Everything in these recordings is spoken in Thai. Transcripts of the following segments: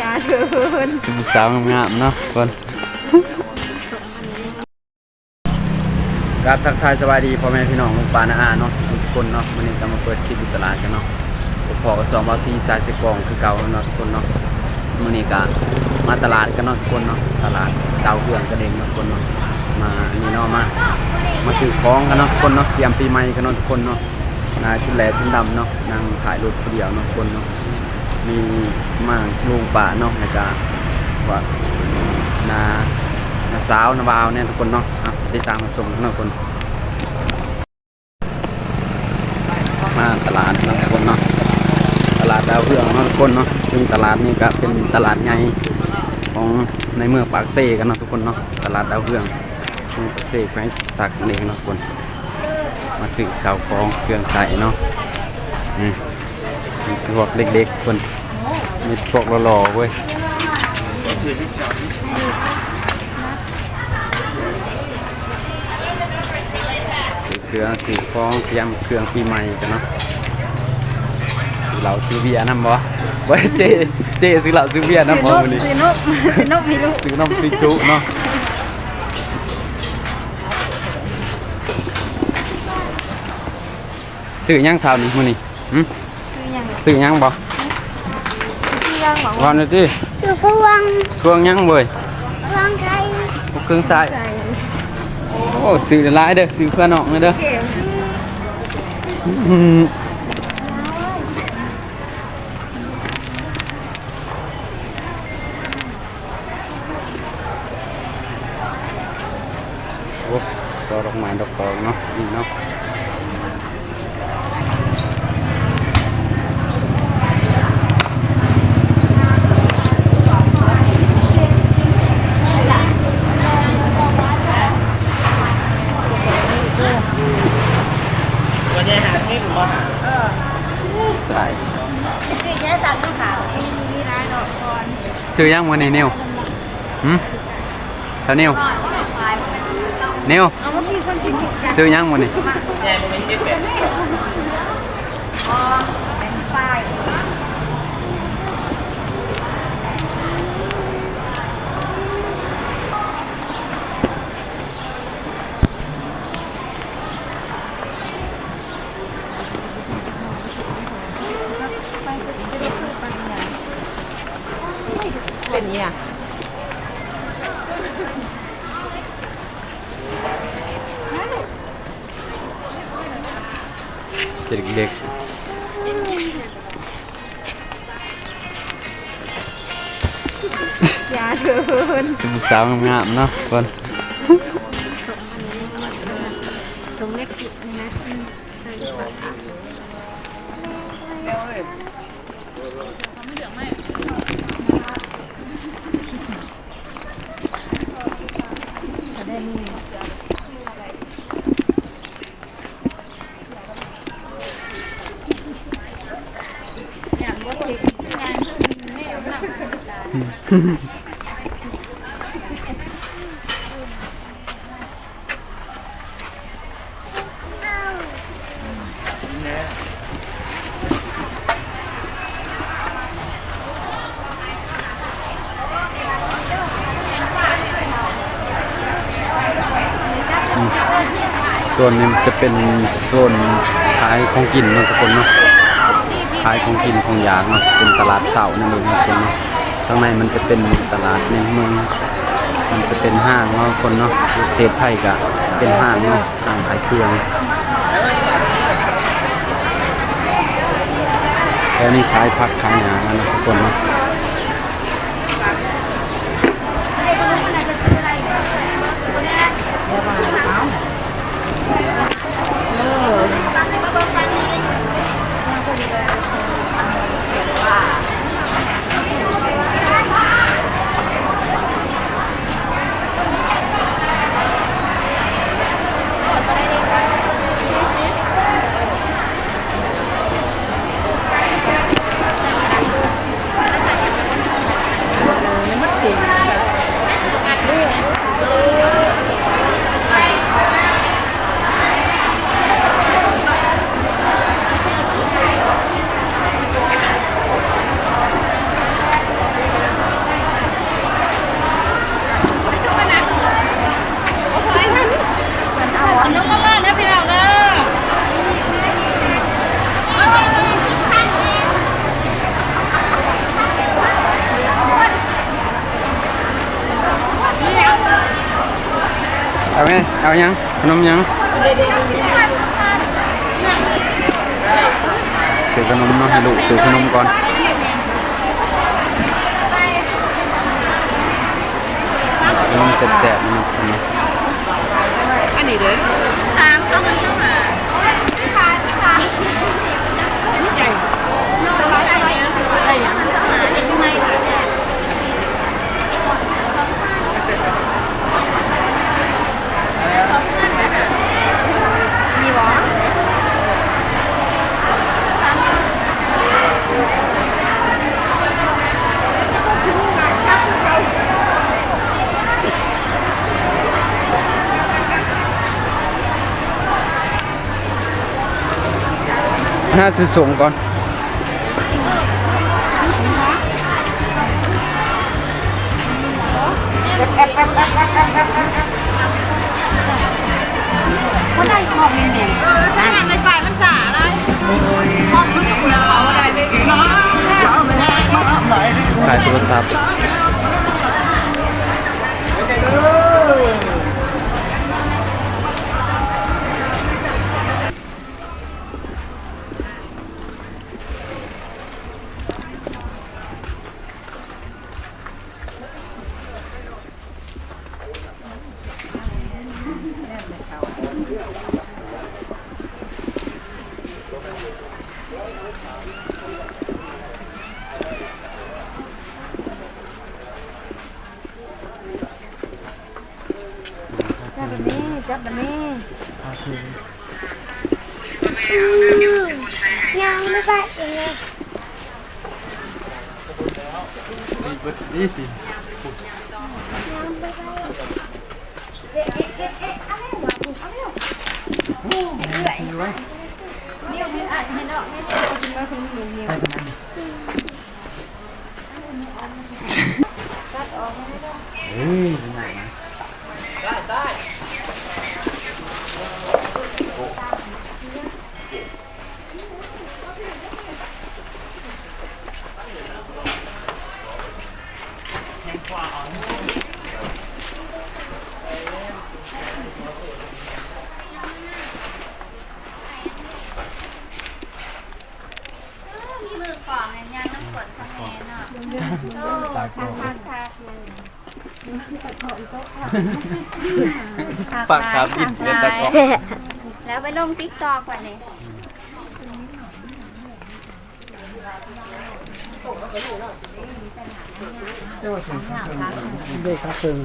ยาเกินสาวงามๆเนาะคนครับทักทายสวัสดีพ่อแม่พี่น้องลูกปลานาอาเนาะทุกคนเนาะวันนี้ก็มาเปิดคลิปอยู่ตลาดกันเนาะพอกับสองบาซีสายสกองคือเก่าเนาะทุกคนเนาะวันนี้ก็มาตลาดกันเนาะทุกคนเนาะตลาดดาวเพื่อนกันเองเนาะทุกคนเนาะมาอันนี้เนาะมา มาซื้อของกันเนาะทุกคนเนาะเตรียมปีใหม่กันเนาะทุกคนเนาะนายชุดแหลชุดดำเนาะนั่งถ่ายรูปคนเดียวเนาะทุกคนเนาะ มีมาลุงป่าเนาะแล้วก็ว่านานาสาวนาบาวเนี่ยทุกคนเนาะอ่ติดตามมาชมนะทุกคนมาตลาดนะทุกคนเนาะตลาดดาวเรืองนะทุกคนเนาะซึ่งตลาดนี้ก็เป็นตลาดใหญ่ของในเมืองปากเซ่กันเนาะทุกคนเนาะตลาดดาวเรืองเมืองปากเซ่แขวงสักนั่นเองนาะทุกคน มาซื้อข้าวของเครื่องใส่เนาะอืม พวกเด็กๆคนมีพวกหล่อๆเว้ยซื้อเครื่องซื้อของเตรียมเครื่องปีใหม่กันเนาะซื้อเหล้าซื้อเบียร์นำบ่ไว้เจ เจซื้อเหล้าซื้อเบียร์นำบ่มื้อนี้ซื้อนกซื้อนกมีลูกซื้อน้ำซื้อจุเนาะซื้อหยังข่าวนี้มื้อนี้หึ ซื้อยังซื้อหยังบ่ซื้อยังหวังว่าหน่อยติคือพวงเครื่องหยังเว้ยพวงไทยเครื่องใส่ใส่โอ้ซื้อหลายเด้อซื้อเพื่อนน้องเลยเด้อเข็มอืมโอ้ซอดอกไม้ดอกตองเนาะนี่เนาะ คือใช้ตัดขาวมีร้ายดอกก่อนซื้อยังมื้อนี้นิวหืมเท่านิวนิวเอาว่ามีคนกินผิดกันซื้อยังมื้อนี้อ๋อเป็นป้าย เป็นเนี่ยเด็กยาเกินๆสาวงามๆเนาะคนสมเล็กกิจนะ ได้นี่อย่างว่าติดงานไม่เอาหนักส่วนนี้ จะเป็นส่วนขายของกินเนาะทุกคนเนาะขายของกินของอยางเนาะเป็นตลาดเสานั่นเองนะทุกคนเนาะข้างในมันจะเป็นตลาดในเมืองมันจะเป็นห้างเนาะคนเนาะเทศไทยก็เป็นห้างเนาะห้างขายเครื่องแล้วนี่ขายผักขายหยางนะทุกคนเนาะ เเอายังขนมยังซื้อขนมเนาะให้ลูกซื้อขนมก่อนขนมแซ่บๆเนาะเนาะอันนี้เลยสามสองหนึ่งสองห้าค่ะค่ะอันนี้ใหญ่ตัวร้อยอะไรอะไรอย่างสองห้าเด็กทำไมมีวะ น่าซื้อส่งก่อนเขาได้ของเนี่ยเนี่ยเออถ้าหากในฝ่ายมันสาอะไรของมันกับเราได้ไหมเนาะขายโทรศัพท์ นี่สิยังไม่ไปนี่เอาให้อ่านให้เนาะให้เนาะเอากินมาถึงหนึ่งเดียวเฮ้ยเป็นไงนะมี ปากกาบิดเล่นตะกร้อแล้วไปลงติ๊กตอกก่อนนี่เด็กครับเพิ่ง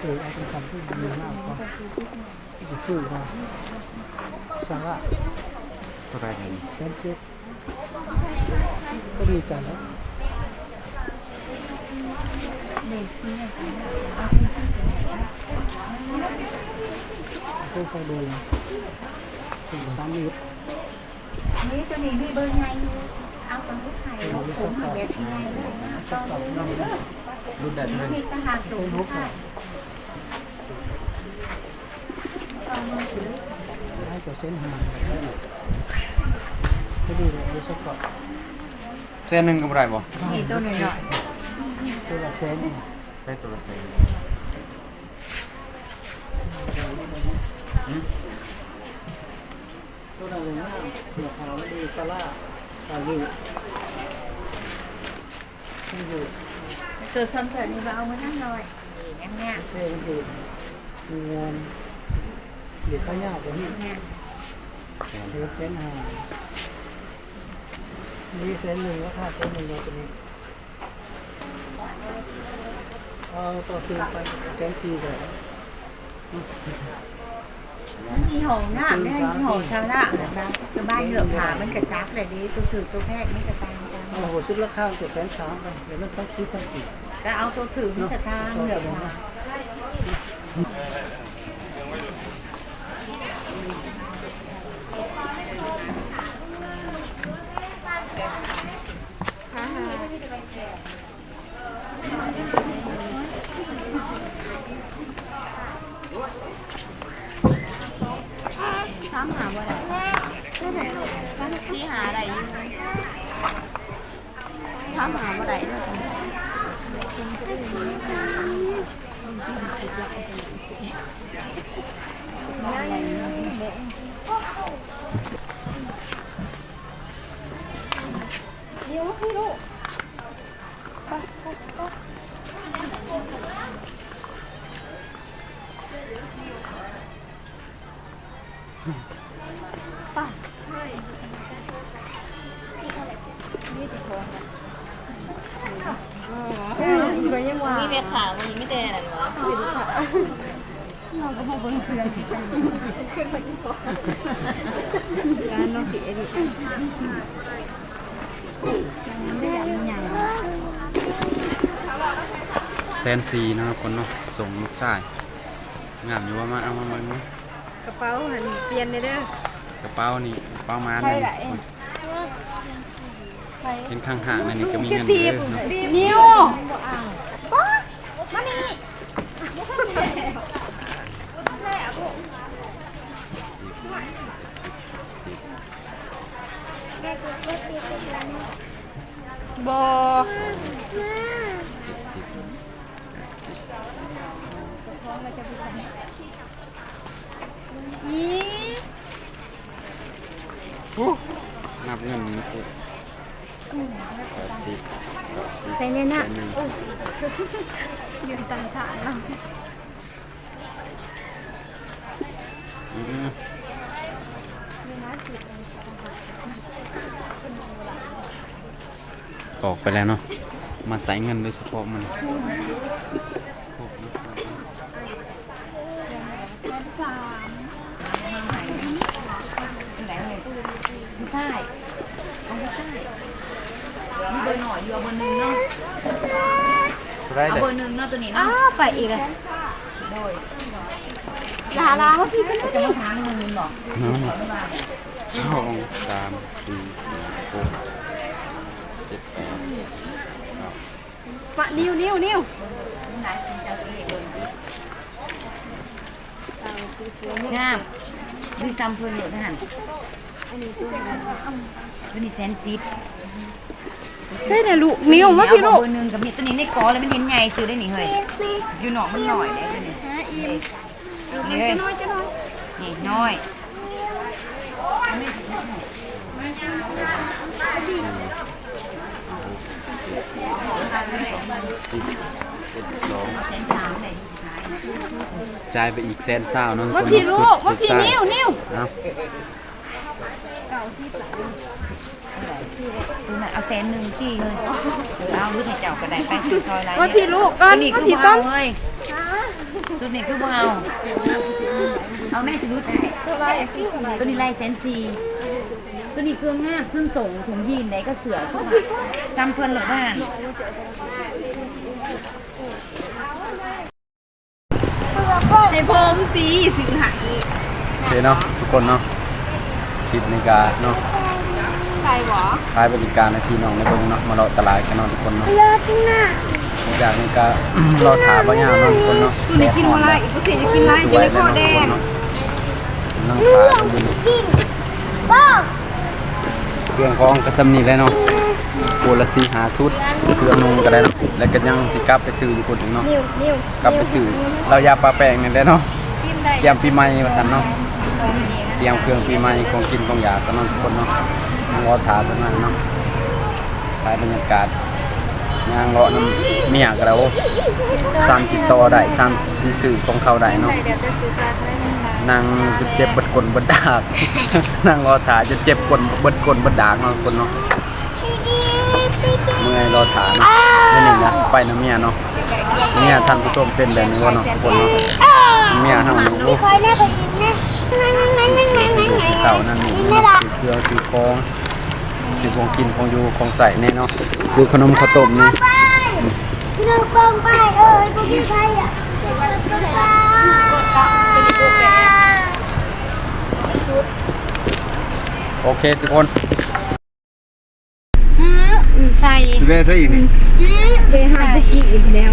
เออเอาเป็นคำที่ดีมากก็จะพูดว่าสาระตัวไรกันเซนเจ็ดก็ดีใจแล้วเพื่อสักดูถึงสามมิตรนี่จะมีพี่เบ อร์ไงเอาตรงที่ไทยลงผมเด็ดไงเลยนะชักกลับนั่งนะรุ่นแดด เลยมีทหารสูงค่ะให้กับเส้นหางก็ดีเลยดีสักก่อนเส้นหนึ่งก็บ่ได้บ่นี่ตัวหน่อยตัวละเส้นใช้ตัวละเส้นตัวละเลยนะเดี๋ยวเขาดีสาระตาอยู่ที่อยู่ๆเกิดคอนเสิร์ตนี่เราเอามานั่งหน่อยนี่งั้นเนี่ยเส้นอยู่มีเงิน เดี๋ยวข้าวยากกว่านี้เนี่ยเดี๋ยวเส้นหานี่เส้นหนึ่งแล้วค่ะเส้นหนึ่งเราตัวนี้เอาต่อคืนไปเส้นสี่เลยมีหงน้ำเนี่ยมีหงชาละนะจะบ้านเหลือผามันกระจักเลยดิตัวถือตัวแพกนี่กระตางกันโอ้โหชุดละข้าวเจ็ดแสนสามไปเดี๋ยวมันต้องซื้อพันกี่ก็เอาตัวถือนี่กระตางเหลือผา at all. แซนซีนะครับคนเนาะส่งลูกชายงามอยู่ว่ามาเอามาเบิ่งมั้ยกระเป๋าหันเปลี่ยนเลยเด้อกระเป๋านี่กระเป๋ามาหนึ่งเห็นข้างห่างนั่นนี่ก็มีเงินเยอะเนาะนิ้วมานี่สิบแม่กูก็ตีเป็นแล้วบอ เจ็ดสิบแปดสิบ นับเงินนี่ปุ๊บแปดสิบเก้าสิบใส่เนี่ยนะแสนหนึ่งยืนตังขาเนาะอืมออกไปแล้วเนาะ มาใส่เงินโดยเฉพาะมัน ไม่ใช่เอาไม่ใช่มีเบอร์หน่อยอยู่เอาเบอร์หนึ่งเนาะได้เอาเลยเบอร์หนึ่งเนาะตัวนี้อ้าเนาะวไปอีกเลยโดยลาลาว่าพี่เป็นจะมาทางเงินบอกเนาะไม่ว่าเนี่ยสองสามสี่ห้าหกเจ็ดแปดเก้าปะนิ้วนิ้วนิ้วหลายคนจะเอาเองงามดูซัมเพิ่นอยู่ท่าน ตัวนี้แสนสิบใช่เลยลูกนิ้วมาพี่ลูกอร์หนึ่งกับมีตัวนี้ในกอแล้วมันเห็นไงซื้อได้หนิเฮ้ยอยู่หนองมันหน่อยได้ตัวนี้นี่เลยจะน้อยจะน้อยนี่น้อยจ่ายไปอีกแสนเศร้านาะมาคนพี่ลูกสุมาพี่นิ้วนิ้ว นาะดูน่ะเอาแสนหนึ่งที่เลยเออเอาลูกให้เจ้าก็ได้ไปซื้อซอยไรมาพี่ลูกก่อตันวนี้มาคือพี่บ่ก่อเอานเฮ้ยตัวนี้คือบ่เอาเอาแม่สิรุดได้ตัวนี้ไล่แสนสี่ตัวนี้เครื่องห้าเครื่องส่งถุงยีนไหนก็เสือทุกอย่างจำเพิ่นเหรอบ้านในผมตีสิงหาโอเคเนาะทุกคนเนาะ คลิปในการเนาะใส่หวอขายบริการในพี่น้องในเบิ่งเนาะมาเราะตลาดกันเนาะทุกคนเนาะเลิศนะหลังจากนี้ก็เราถามบางอย่างเนาะทุกคนเนาะตัวนี้กินอะไรอีกตัวนี้จะกินอะไรสจะวยไม่เลยพอเนาะแดทุกคนงเนาะนั่งขายกันอยู่นี่กินบ้าเครื่องของกระซำนี่แหล้วเนาะโกละสีหาชุดเครื่องนึงก็ได้เนาะแล้วก็ยังสิกลับไปซื้ออยู่คนถึงเนาะนิ้วนิ้วกลับไปซื้อเรายาปลาแป้งนี่แหละเนาะกินได้เตรียมปีใหม่มาสั่นเนาะ เตรียมเครื่องปีใหม่ของกินของอยากกันเนาะทุกคนเนาะนั่งรอถาตรงนั้นเนาะถ่ายบรรยากาศย่างเลาะน้ำเมียก็แล้วสามสิบต่อได้สามสี่สื่อของเขาได้เนาะเดี๋ยวจะซื้อซาได้ไหมคะนั่งจะเจ็บบดกลบดดากนั่งรอถาจะเจ็บกลบดกลบดดากเนาะคนเนาะเมื่อยรอถาเนาะไม่นึ่นะไปนะเมียเนาะเมียท่านผู้ชมเป็นแบบนี้วะเนาะคนเนาะเมียเฮานี่โอ้คอยแน่ไปกิ เก่านั่นนี่กินซื้อละเครื่องซื้อของซื้อของกินของอยู่ของใส่แน่เนาะซื้อขนมข้าวต้มนี่ไปเรากองไปเอ้ยพวกพี่ไปอะโอเคทุกคนใส่ซื้อได้ซะอีกนี่ไปหาบุกี้อีกแล้ว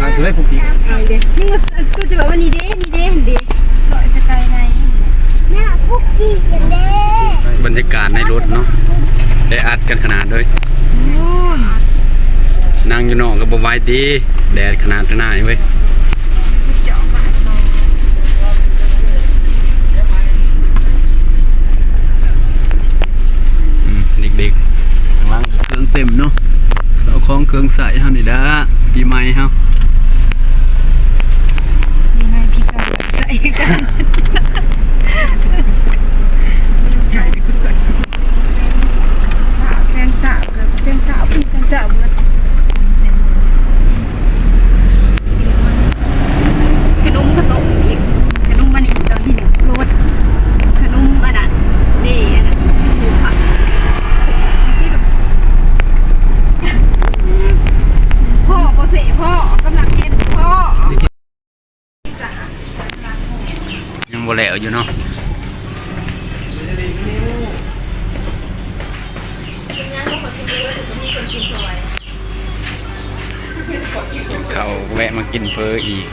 มาซื้อได้ผูกอีกเอาเด้นี่ก็กูจะแบบว่านี่เด้นี่เด้เด้สอยสกายในแม่ พวกกี้อย่างเด้บรรยากาศในรถเนาะได้อัดกันขนาดเลยนั่งอยู่นอกก็บ่ไหวดีแดดขนาดขนาดนี้เว้ยอืมเด็กๆข้างล่างก็เครื่องเต็มเนาะเอาของเครื่องใส่เฮานี่ด้าปีใหม่เฮามีให้พี่กันใส่กัน เส้นสาวเส้นสาวพี่เส้นสาวเบิดขนมขนมอีกขนมมันอีกตอนที่หนึ่งรสขนมอันนั้นเจอันนั้นชื่อผักพ่อโปเสพ่อกำลังเย็นพ่อ ยังบ่แล้วอยู่เนาะ เขาแวะมากินเฟออีก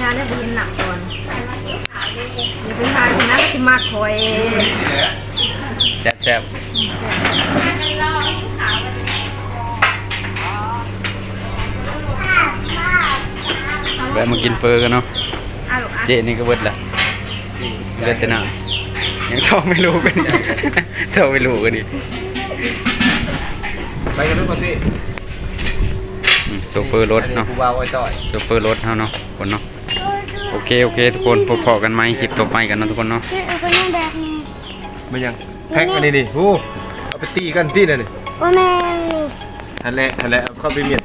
ยาแล้วไปเห็นหนักก่อนอย่าไปทายคนนั้นก็จะมาคอยแซ่บแซ่บแวะมากินเฟอกันเนาะอะลูกอะเจนี่ก็เบิดละเลือดแต่หน้า ยังชอบไม่รู้กันชอบไม่รู้กันดิไปกันด้วยก่อนสิอืมโซเฟอร์รถเนาะกูวาวไอ้ต่อยโซเฟอร์รถเฮาเนาะคนเนาะโอเคโอเคทุกคนพบๆกันไหมคลิปต่อไปกันเนาะทุกคนเนาะคือเอาคนนั้นแบบนี้ไม่ยังแพ็กอันนี้ดิโอ้เอาไปตีกันที่นั่นนี่ว่าแม่นี่ทันแหละทันแหละเอาเข้าไปเมียน